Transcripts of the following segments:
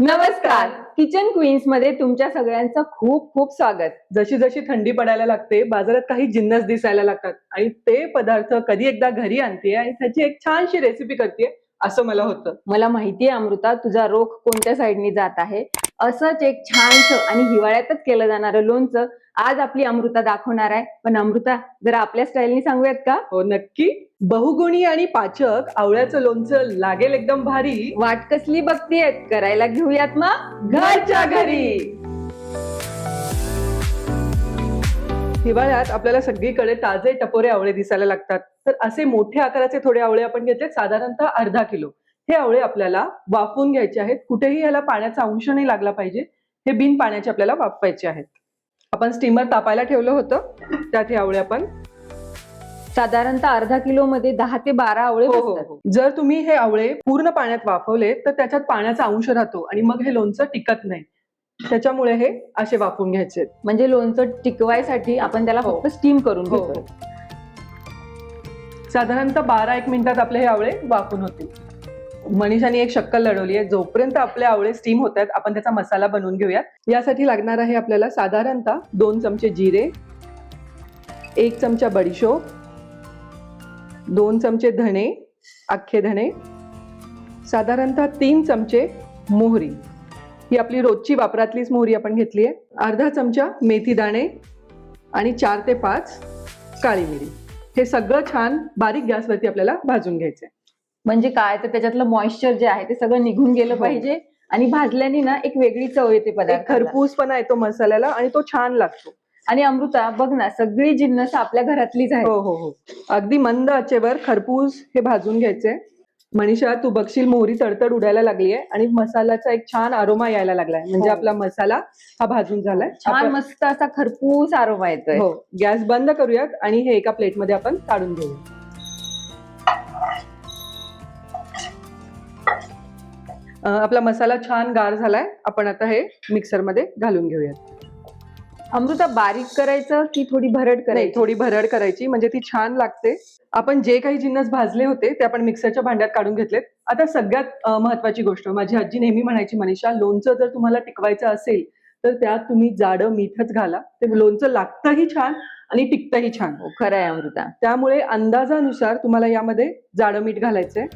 नमस्कार. किचन क्वीन्समध्ये तुमच्या सगळ्यांचं खूप खूप स्वागत. जशी जशी थंडी पडायला लागते बाजारात काही जिन्नस दिसायला लागतात आणि ते पदार्थ कधी एकदा घरी आणते आणि त्याची एक छानशी रेसिपी करते असं मला होतं. मला माहितीये अमृता तुझा रोख कोणत्या साईडनी जात आहे? असंच एक छानसं आणि हिवाळ्यातच केलं जाणारं लोणचं आज आपली अमृता दाखवणार आहे. पण अमृता जरा आपल्या स्टाईलनी सांगूयात का? हो नक्की. बहुगुणी आणि पाचक आवळ्याचं लोणचं लागेल एकदम भारी. वाट कसली बघतीयत? करायला घेऊयात मग घरच्या घरी. हिवाळ्यात आपल्याला सगळीकडे ताजे टपोरे आवळे दिसायला लागतात. तर असे मोठ्या आकाराचे थोडे आवळे आपण घेतले साधारणतः अर्धा किलो. हे आवळे आपल्याला वाफवून घ्यायचे आहेत. कुठेही याला पाण्याचा अंश नाही लागला पाहिजे. हे बिन पाण्याचे आपल्याला वाफवायचे आहेत. आपण स्टीमर तापायला ठेवलं होतं. त्यात हे आवळे आपण साधारणतः अर्धा किलो मध्ये दहा ते बारा आवळे हो हो हो. जर तुम्ही हे आवळे पूर्ण पाण्यात वाफवले तर त्याच्यात पाण्याचा अंश राहतो आणि मग हे लोणचं टिकत नाही. त्याच्यामुळे हे असे वाफवून घ्यायचे म्हणजे लोणचं टिकवायसाठी आपण त्याला हो. फक्त स्टीम करून हो हो. साधारणतः बारा एक मिनिटात आपले हे आवळे वाफून होतील. मनीषाने एक शक्कल लढवली आहे. जोपर्यंत आपले आवळे स्टीम होत आहेत आपण त्याचा मसाला बनवून घेऊयात. यासाठी लागणार आहे आपल्याला साधारणतः दोन चमचे जिरे एक चमचा बडीशोप दोन चमचे धणे अख्खे धणे साधारणतः तीन चमचे मोहरी. ही आपली रोजची वापरातलीच मोहरी आपण घेतली आहे. अर्धा चमचा मेथी दाणे आणि चार ते पाच काळी मिरी. हे सगळं छान बारीक गॅसवरती आपल्याला भाजून घ्यायचंय. म्हणजे काय? तर त्याच्यातलं मॉइश्चर जे आहे ते सगळं निघून गेलं हो. पाहिजे. आणि भाजल्याने ना एक वेगळी चव येते पदार्थ खरपूसपणा येतो मसाल्याला आणि तो छान लागतो. आणि अमृता बघ ना सगळी जिन्नस आपल्या घरातलीच आहे हो हो हो. अगदी मंद आचेवर खरपूस हे भाजून घ्यायचे. मनीषा तू बघशील मोहरी तडतड उडायला लागली आहे आणि मसाल्याचा एक छान आरोमा यायला लागलाय. म्हणजे हो. आपला मसाला हा भाजून झालाय. छान मस्त असा खरपूस आरोमा येतोय. हो गॅस बंद करूयात आणि हे एका प्लेटमध्ये आपण काढून घेऊया. आपला मसाला छान गार झालाय. आपण आता हे मिक्सरमध्ये घालून घेऊयात. अमृता बारीक करायचं की थोडी भरड करायची? थोडी भरड करायची. म्हणजे ती छान लागते. आपण जे काही जिन्नस भाजले होते ते आपण मिक्सरच्या भांड्यात काढून घेतलेत. आता सगळ्यात महत्वाची गोष्ट माझी आजी नेहमी म्हणायची मनीषा लोणचं जर तुम्हाला टिकवायचं असेल तर त्यात तुम्ही जाडं मीठच घाला. ते लोणचं लागतंही छान आणि टिकतंही छान. हो खरं आहे अमृता. त्यामुळे अंदाजानुसार तुम्हाला यामध्ये जाडं मीठ घालायचंय.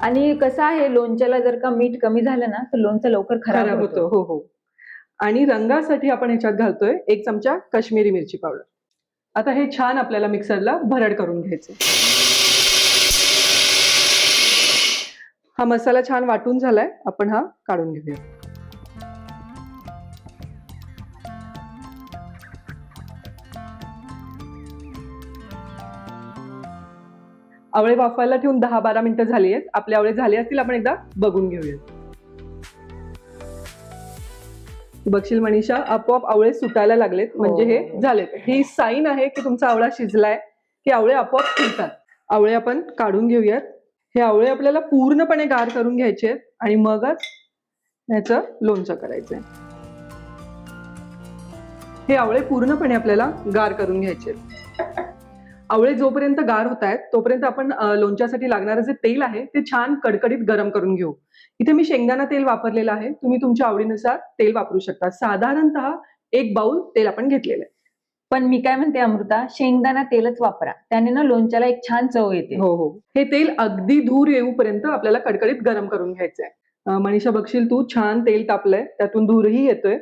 आणि कसं आहे लोणच्याला जर का मीठ कमी झालं ना तर लोणचं लवकर खराब खराब होतं. होतो हो हो. आणि रंगासाठी आपण ह्याच्यात घालतोय एक चमचा काश्मीरी मिरची पावडर. आता हे छान आपल्याला मिक्सरला भरड करून घ्यायचं. हा मसाला छान वाटून झालाय आपण हा काढून घेऊया. आवळे वाफवायला ठेवून दहा बारा मिनिटं झाली आहेत. आपले आवळे झाले असतील आपण एकदा बघून घेऊया. तू बघशील मनीषा आपोआप आवळे सुटायला लागलेत. म्हणजे हे झालेत. ही साईन आहे की तुमचा आवळा शिजलाय की आवळे आपोआप फुलतात. आवळे आपण काढून घेऊयात. हे आवळे आपल्याला पूर्णपणे गार करून घ्यायचे आहेत आणि मगच ह्याचं लोणचं करायचंय. हे आवळे पूर्णपणे आपल्याला गार करून घ्यायचे आहेत. आवळे जोपर्यंत गार होत आहेत तोपर्यंत आपण लोणच्यासाठी लागणारं जे तेल आहे ते छान कडकडीत गरम करून घेऊ. इथे मी शेंगदाणा तेल वापरलेलं आहे. तुम्ही तुमच्या आवडीनुसार तेल वापरू शकता. साधारणतः एक बाउल तेल आपण घेतलेलं आहे. पण मी काय म्हणते अमृता शेंगदाणा तेलच वापरा. त्याने ना लोणच्याला एक छान चव येते. हो हो. हे तेल अगदी धूर येऊपर्यंत आपल्याला कडकडीत गरम करून घ्यायचंय. मनीषा बघशील तू छान तेल तापलंय. त्यातून धूरही येतोय.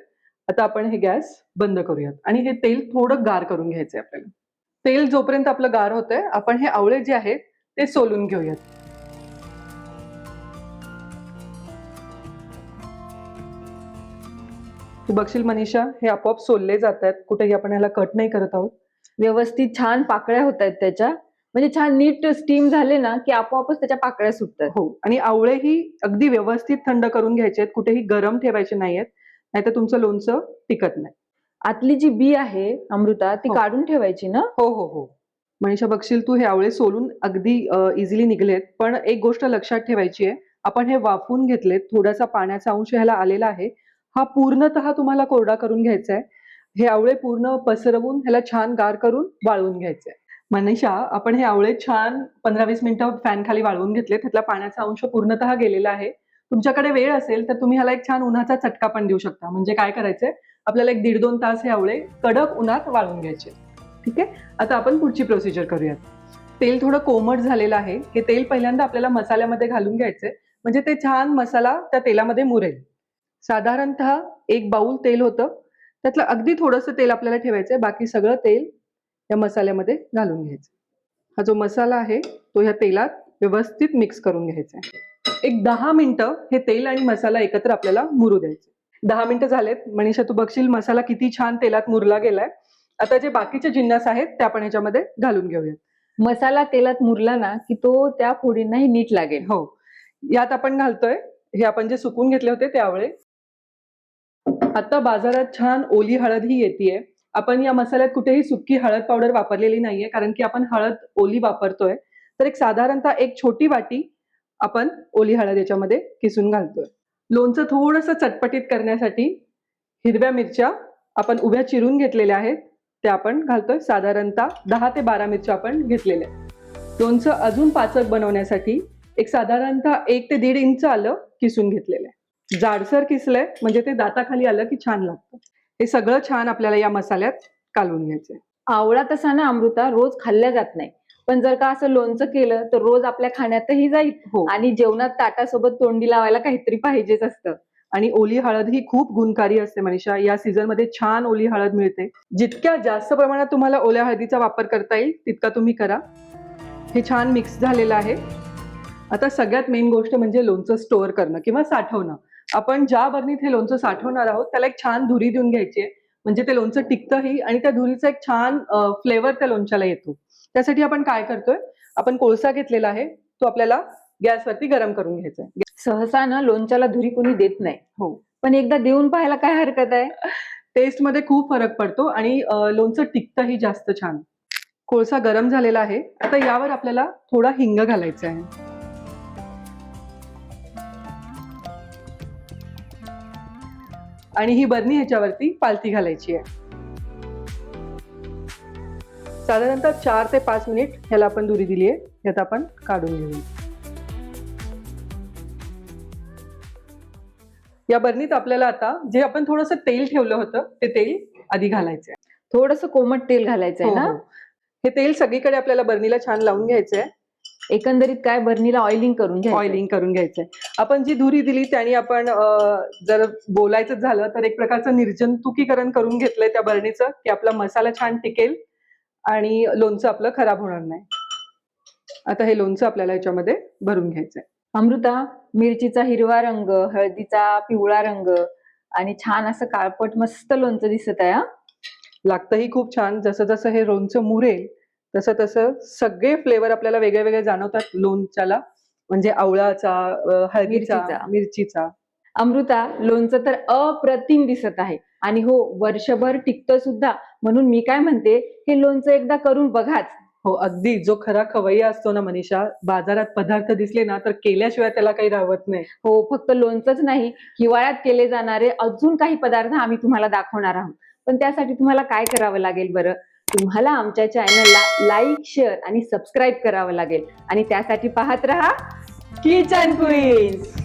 आता आपण हे गॅस बंद करूयात. आणि हे तेल थोडं गार करून घ्यायचंय आपल्याला. तेल जोपर्यंत आपलं गार होतंय आपण हे आवळे जे आहेत ते सोलून घेऊयात. तू बघशील मनीषा हे आपोआप सोलले जात आहेत कुठेही आपण ह्याला कट नाही करत आहोत. व्यवस्थित छान पाकळ्या होत आहेत त्याच्या. म्हणजे छान नीट स्टीम झाले ना की आपोआपच त्याच्या पाकळ्या सुटतात. हो. आणि आवळे ही अगदी व्यवस्थित थंड करून घ्यायचे आहेत कुठेही गरम ठेवायचे नाहीयेत. नाहीतर तुमचं लोणचं टिकत नाही. आतली जी बी आहे अमृता ती हो. काढून ठेवायची ना? हो हो हो. मनीषा बघशील तू हे आवळे सोलून अगदी इझिली निघलेत. पण एक गोष्ट लक्षात ठेवायची आहे. आपण हे वाफून घेतलेत. थोडासा पाण्याचा अंश ह्याला आलेला आहे. हा पूर्णतः तुम्हाला कोरडा करून घ्यायचा आहे हे आवळे पूर्ण पसरवून ह्याला छान गार करून वाळवून घ्यायचे मनीषा आपण हे आवळे छान पंधरा वीस मिनिटं फॅन खाली वाळवून घेतले त्यातला पाण्याचा अंश पूर्णतः गेलेला आहे. तुमच्याकडे वेळ असेल तर तुम्ही ह्याला एक छान उन्हाचा चटका पण देऊ शकता. म्हणजे काय करायचंय? आपल्याला एक दीड दोन तास हे आवळे कडक उन्हात वाळून घ्यायचे. ठीक आहे? आता आपण पुढची प्रोसिजर करूयात. तेल थोडं कोमट झालेलं आहे. हे तेल पहिल्यांदा आपल्याला मसाल्यामध्ये घालून घ्यायचंय. म्हणजे ते छान मसाला त्या तेलामध्ये मुरेल. साधारणतः एक बाऊल तेल होतं. त्यातलं अगदी थोडंसं तेल आपल्याला ठेवायचंय. बाकी सगळं तेल या मसाल्यामध्ये घालून घ्यायचं हा जो मसाला आहे तो ह्या तेलात व्यवस्थित मिक्स करून घ्यायचा आहे एक दहा मिनिटं हे तेल आणि मसाला एकत्र आपल्याला मुरू द्यायचे दहा मिनिटं झालेत. मनीषा तू बघशील मसाला किती छान तेलात मुरला गेलाय. आता जे बाकीचे जिन्नस आहेत ते आपण ह्याच्यामध्ये घालून घेऊयात. मसाला तेलात मुरला ना की तो त्या फोडींनाही नीट लागेल. हो. यात आपण घालतोय हे आपण जे सुकून घेतले होते ते आवळे आता बाजारात छान ओली हळद ही येते आपण या मसाल्यात कुठेही सुकी हळद पावडर वापरलेली नाहीये कारण की आपण हळद ओली वापरतोय. तर एक साधारणतः एक छोटी वाटी आपण ओली हळद याच्यामध्ये किसून घालतोय. लोणचं थोडंसं चटपटीत करण्यासाठी हिरव्या मिरच्या आपण उभ्या चिरून घेतलेल्या आहेत. त्या आपण घालतोय साधारणतः दहा ते बारा मिरच्या आपण घेतलेल्या आहेत. लोणचं अजून पाचक बनवण्यासाठी एक साधारणतः एक ते दीड इंच आलं किसून घेतलेलं आहे. जाडसर किसलंय म्हणजे ते दाताखाली आलं की छान लागतं. हे सगळं छान आपल्याला या मसाल्यात कालवून घ्यायचंय. आवळा तसा ना अमृता रोज खाल्ल्या जात नाही. पण जर का असं लोणचं केलं तर रोज आपल्या खाण्यातही जाईल. हो. आणि जेवणात ताटासोबत तोंडी लावायला काहीतरी पाहिजेच असतं. आणि ओली हळद ही खूप गुणकारी असते मनीषा. या सीझनमध्ये छान ओली हळद मिळते. जितक्या जास्त प्रमाणात तुम्हाला ओल्या हळदीचा वापर करता येईल तितका तुम्ही करा. हे छान मिक्स झालेलं आहे. आता सगळ्यात मेन गोष्ट म्हणजे लोणचं स्टोअर करणं किंवा साठवणं. आपण ज्या बरणीत हे लोणचं साठवणार आहोत त्याला एक छान धुरी देऊन घ्यायची आहे. म्हणजे ते लोणचं टिकतंही आणि त्या धुरीचा एक छान फ्लेवर त्या लोणच्याला येतो. त्यासाठी आपण काय करतोय? आपण कोळसा घेतलेला आहे. तो आपल्याला गॅसवरती गरम करून घ्यायचा आहे. सहसा ना लोणच्याला धुरी कोणी देत नाही. हो. पण एकदा देऊन पाहायला काय हरकत आहे? टेस्टमध्ये खूप फरक पडतो आणि लोणचं टिकतंही जास्त छान. कोळसा गरम झालेला आहे. आता यावर आपल्याला थोडा हिंग घालायचा आहे. आणि ही बरणी ह्याच्यावरती पालती घालायची आहे. साधारणतः चार ते पाच मिनिट ह्याला आपण दुरी दिली आहे. ह्यात आपण काढून घेऊ या बरणीत आपल्याला आता जे आपण थोडंसं तेल ठेवलं होतं ते तेल आधी घालायचं आहे थोडस कोमट तेल घालायचंय हो, ना? हो. हे तेल सगळीकडे आपल्याला बरणीला छान लावून घ्यायचंय. एकंदरीत काय बर्नीला ऑइलिंग करून ऑइलिंग करून घ्यायचंय. आपण जी धुरी दिली त्याने आपण अं, जर बोलायचं झालं तर एक प्रकारचं निर्जंतुकीकरण करून घेतलंय त्या बरणीचं की आपला मसाला छान टिकेल. आणि लोणचं आपलं खराब होणार नाही. आता हे लोणचं आपल्याला याच्यामध्ये भरून घ्यायचंय. अमृता मिरचीचा हिरवा रंग हळदीचा पिवळा रंग आणि छान असं काळपट मस्त लोणचं दिसत आहे हा. लागतंही खूप छान. जसं जसं हे लोणचं मुरेल तसं तसं सगळे फ्लेवर आपल्याला वेगळे वेगळे जाणवतात लोणच्याला. म्हणजे आवळाचा हळदीचा. मिरचीचा. अमृता लोणचं तर अप्रतिम दिसत आहे. आणि हो वर्षभर टिकतं सुद्धा. म्हणून मी काय म्हणते हे लोणचं एकदा करून बघाच. हो अगदी. जो खरा खवय्या असतो ना मनीषा बाजारात पदार्थ दिसले ना तर केल्याशिवाय त्याला काही राहत नाही. हो फक्त लोणचंच नाही हिवाळ्यात केले जाणारे अजून काही पदार्थ आम्ही तुम्हाला दाखवणार आहोत. पण त्यासाठी तुम्हाला काय करावं लागेल बरं? तुम्हाला आमच्या चॅनलला लाईक शेअर आणि सबस्क्राईब करावं लागेल. आणि त्यासाठी पाहत रहा किचन क्वीन्स!